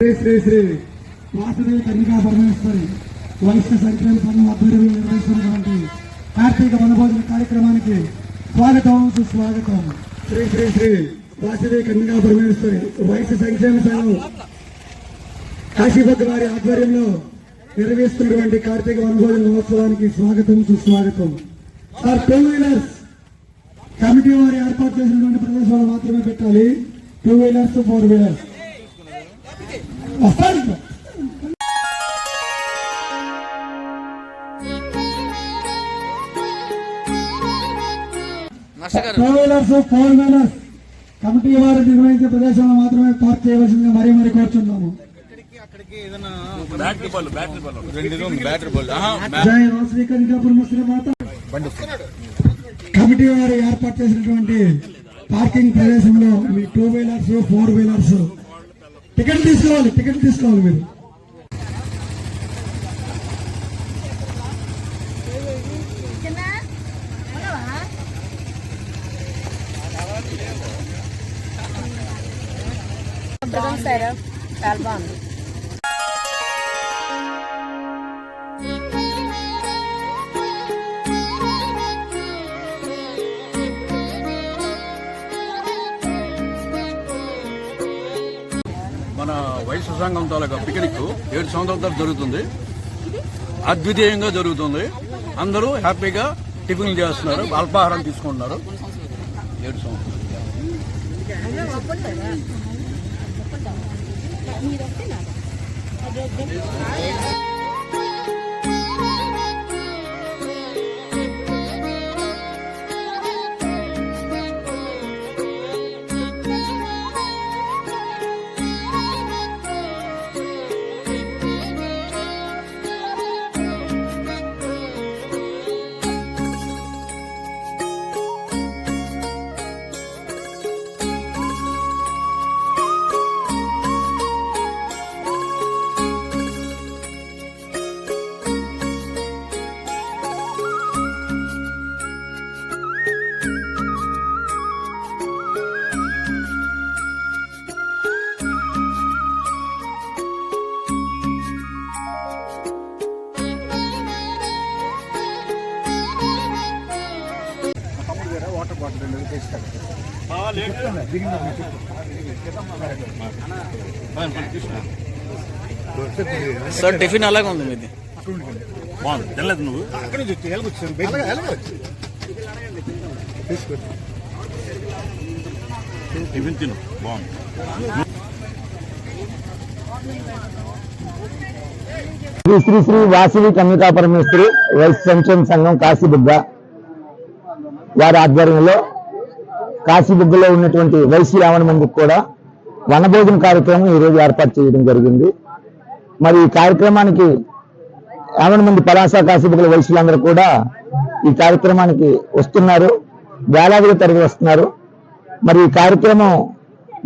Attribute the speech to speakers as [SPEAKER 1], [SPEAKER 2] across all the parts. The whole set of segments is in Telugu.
[SPEAKER 1] శ్రీ శ్రీ శ్రీ. వాసుదేవి కన్నికా పరమేశ్వరి. వైశ్య సంక్షేమ సంఘం ఆధ్వర్యంలో నిర్వహిస్తున్నటువంటి కార్తీక వనభోజన కార్యక్రమానికి స్వాగతం సుస్వాగతం. శ్రీ శ్రీ శ్రీ. వాసుదేవి కన్నికా పరమేశ్వరి. వైశ్య సంక్షేమ సంఘం కాశీభద్ర వారి ఆధ్వర్యంలో నిర్వహిస్తున్నటువంటి కార్తీక వనభోజన మహోత్సవానికి స్వాగతం సుస్వాగతం. సార్ టూ వీలర్స్ కమిటీ వారు ఏర్పాటు చేసినటువంటి ప్రదేశాలు మాత్రమే పెట్టాలి. Two wheelers four wheelers two wheelers four wheelers committee వారు నిర్వహించే ప్రదేశంలో మాత్రమే పార్క్ చేయవలసిందిగా మరీ మరీ కోరుచున్నాము. మాత. కమిటీ వారు ఏర్పాటు చేసినటువంటి పార్కింగ్ ప్రదేశంలో మీ two wheelers four wheelers ticket తీసుకోవాలి టికెట్ తీసుకోవాలి మీరు.
[SPEAKER 2] సరే చాలా బాగుంది.
[SPEAKER 3] మన వైశ్య సంఘం తాలూకా పిక్నిక్ ఏడు సంవత్సరాల జరుగుతుంది. అద్వితీయంగా జరుగుతుంది. అందరూ హ్యాపీగా టిఫిన్ చేస్తున్నారు అల్పాహారం తీసుకుంటున్నారు. ఏడు సంవత్సరాలు.
[SPEAKER 4] సార్ టిఫిన్ అలాగే ఉంది మీది.
[SPEAKER 3] బాగుంది తినలేదు నువ్వు టిఫిన్ తిను బాగుంది
[SPEAKER 5] శ్రీ శ్రీ శ్రీ వాసవి కన్యకా పరమేశ్వరి వైస్ సంక్షేమ సంఘం కాశీబుగ్గ వారి ఆధ్వర్యంలో కాశీబుగ్గలో ఉన్నటువంటి వైసీ రావణ మందికి కూడా వనభోజన కార్యక్రమం ఈరోజు ఏర్పాటు చేయడం జరిగింది. మరి ఈ కార్యక్రమానికి యావన మంది పలాస కాశీబుగ్గల వైశ్యులందరూ కూడా ఈ కార్యక్రమానికి వస్తున్నారు. వేలాదిగా తరలి వస్తున్నారు. మరి ఈ కార్యక్రమం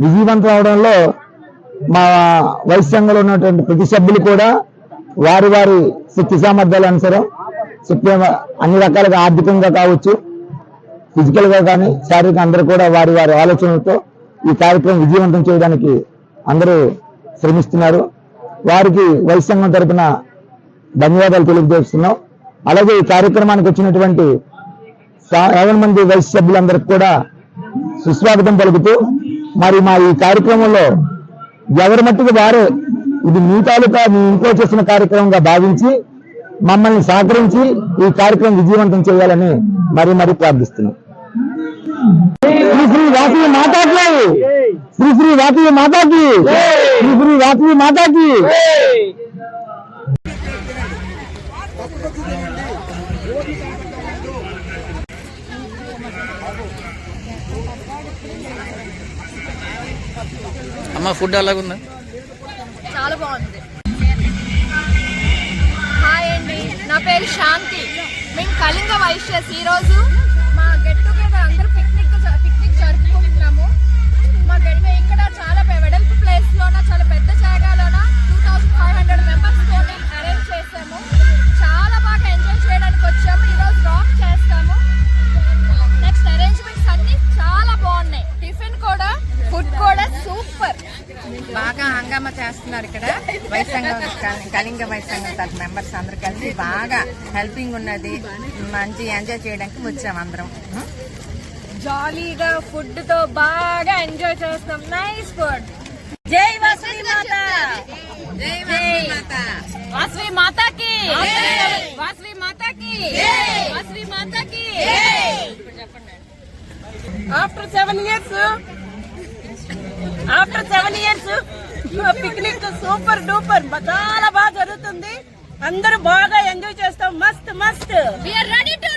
[SPEAKER 5] విజయవంతం అవడంలో మా వైశ్య సంఘంలో ఉన్నటువంటి ప్రతి సభ్యులు కూడా వారి వారి శక్తి సామర్థ్యాల అనుసారం శక్తి అన్ని రకాలుగా ఆర్థికంగా కావచ్చు ఫిజికల్గా కానీ శారీరక అందరూ కూడా వారి వారి ఆలోచనలతో ఈ కార్యక్రమం విజయవంతం చేయడానికి అందరూ శ్రమిస్తున్నారు. వారికి వైశ్య సంఘం తరపున ధన్యవాదాలు తెలియజేస్తున్నాం. అలాగే ఈ కార్యక్రమానికి వచ్చినటువంటి యాభై మంది వైస్ సభ్యులందరికీ కూడా సుస్వాగతం పలుకుతూ మరి మా ఈ కార్యక్రమంలో ఎవరి మట్టుకు వారే ఇది మీ తాలూకా మీ ఇంట్లో చేసిన కార్యక్రమంగా భావించి మమ్మల్ని సహకరించి ఈ కార్యక్రమం విజయవంతం చేయాలని మరీ మరీ ప్రార్థిస్తున్నాం. శ్రీ శ్రీ వాసవి మాతాకి! శ్రీ శ్రీ వాసవి మాతాకి! శ్రీ శ్రీ వాసవి మాతాకి!
[SPEAKER 4] అమ్మ ఫుడ్ అలాగుందా?
[SPEAKER 2] చాలా బాగుంది. పేరు శాంతి. మేము కళింగ వైశ్యస్ ఈరోజు మా గెట్ టుగెదర్ అందరూ ఫుడ్ కూడా సూపర్.
[SPEAKER 6] బాగా హంగామా చేస్తున్నారు ఇక్కడ. వైస్ సంఘం కలి- కళింగ వైస్ సంఘం తరఫు మెంబర్స్ అందరు కలిసి బాగా హెల్పింగ్ ఉన్నది. మంచి ఎంజాయ్ చేయడానికి వచ్చాం అందరం.
[SPEAKER 2] జాలీగా ఫుడ్తో బాగా ఎంజాయ్ చేస్తాం. నైస్ ఫుడ్
[SPEAKER 6] జై వాసవి మాత. జై వాసవి మాత.
[SPEAKER 2] వాసవి మాతాకి. వాసవి మాతాకి. వాసవి మాతాకి.
[SPEAKER 7] After seven years after seven years picnic super duper చాలా బాగా జరుగుతుంది. అందరూ బాగా ఎంజాయ్ చేస్తాం. మస్త్ మస్త్
[SPEAKER 2] ready to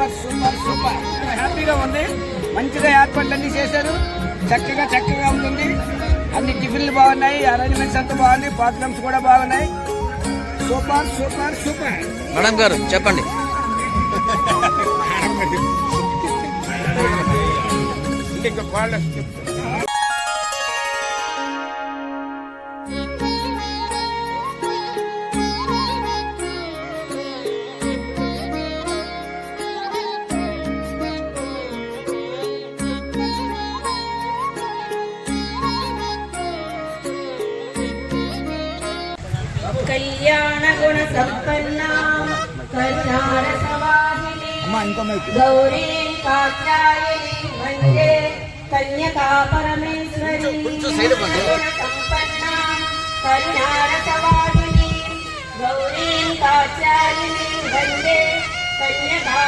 [SPEAKER 8] super super super. హ్యాపీగా ఉంది. మంచిగా ఏర్పాట్లు అన్ని చేశారు. చక్కగా చక్కగా ఉంటుంది. అన్ని టిఫిన్లు బాగున్నాయి అరేంజ్మెంట్స్ అంతా బాగున్నాయి ప్రోగ్రామ్స్ కూడా బాగున్నాయి. Super super super.
[SPEAKER 4] మేడం గారు చెప్పండి.
[SPEAKER 7] కళ్యాణ గుణ సంపన్న కరుణార సవాహిని గౌరీ కాత్యాయని వందే కన్యకా పరమేశ్వరి గుణ సంపన్న కరుణార సవాహిని గౌరీ కాత్యాయని వందే కన్యకా